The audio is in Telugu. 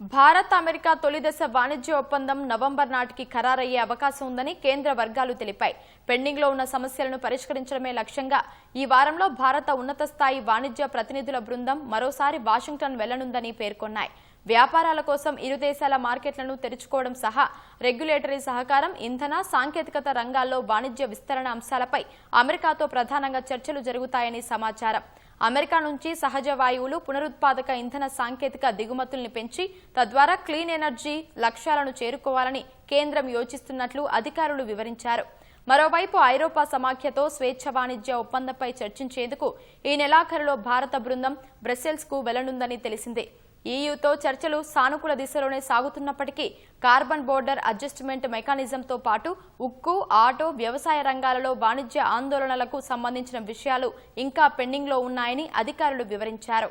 భారత్ అమెరికా తొలిదశ వాణిజ్య ఒప్పందం నవంబర్ నాటికి ఖరారయ్యే అవకాశం ఉందని కేంద్ర వర్గాలు తెలిపాయి. పెండింగ్లో ఉన్న సమస్యలను పరిష్కరించడమే లక్ష్యంగా ఈ వారంలో భారత ఉన్నత స్థాయి వాణిజ్య ప్రతినిధుల బృందం మరోసారి వాషింగ్టన్ వెళ్ళనుందని పేర్కొన్నాయి. వ్యాపారాల కోసం ఇరు దేశాల మార్కెట్లను తెరుచుకోవడం సహా రెగ్యులేటరీ సహకారం ఇంధన సాంకేతికత రంగాల్లో వాణిజ్య విస్తరణ అంశాలపై అమెరికాతో ప్రధానంగా చర్చలు జరుగుతాయని సమాచారం. అమెరికా నుంచి సహజ వాయువులు పునరుత్పాదక ఇంధన సాంకేతిక దిగుమతుల్ని పెంచి తద్వారా క్లీన్ ఎనర్జీ లక్ష్యాలను చేరుకోవాలని కేంద్రం యోచిస్తున్నట్లు అధికారులు వివరించారు. మరోవైపు ఐరోపా సమాఖ్యతో స్వేచ్ఛ వాణిజ్య ఒప్పందంపై చర్చించేందుకు ఈ నెలాఖరులో భారత బృందం బ్రసెల్స్కు వెళ్ళనుందని తెలిసిందే. ఈయూతో చర్చలు సానుకూల దిశలోనే సాగుతున్నప్పటికీ కార్బన్ బోర్డర్ అడ్జస్ట్మెంట్ మెకానిజంతో పాటు ఉక్కు ఆటో వ్యవసాయ రంగాలలో వాణిజ్య ఆందోళనలకు సంబంధించిన విషయాలు ఇంకా పెండింగ్లో ఉన్నాయని అధికారులు వివరించారు.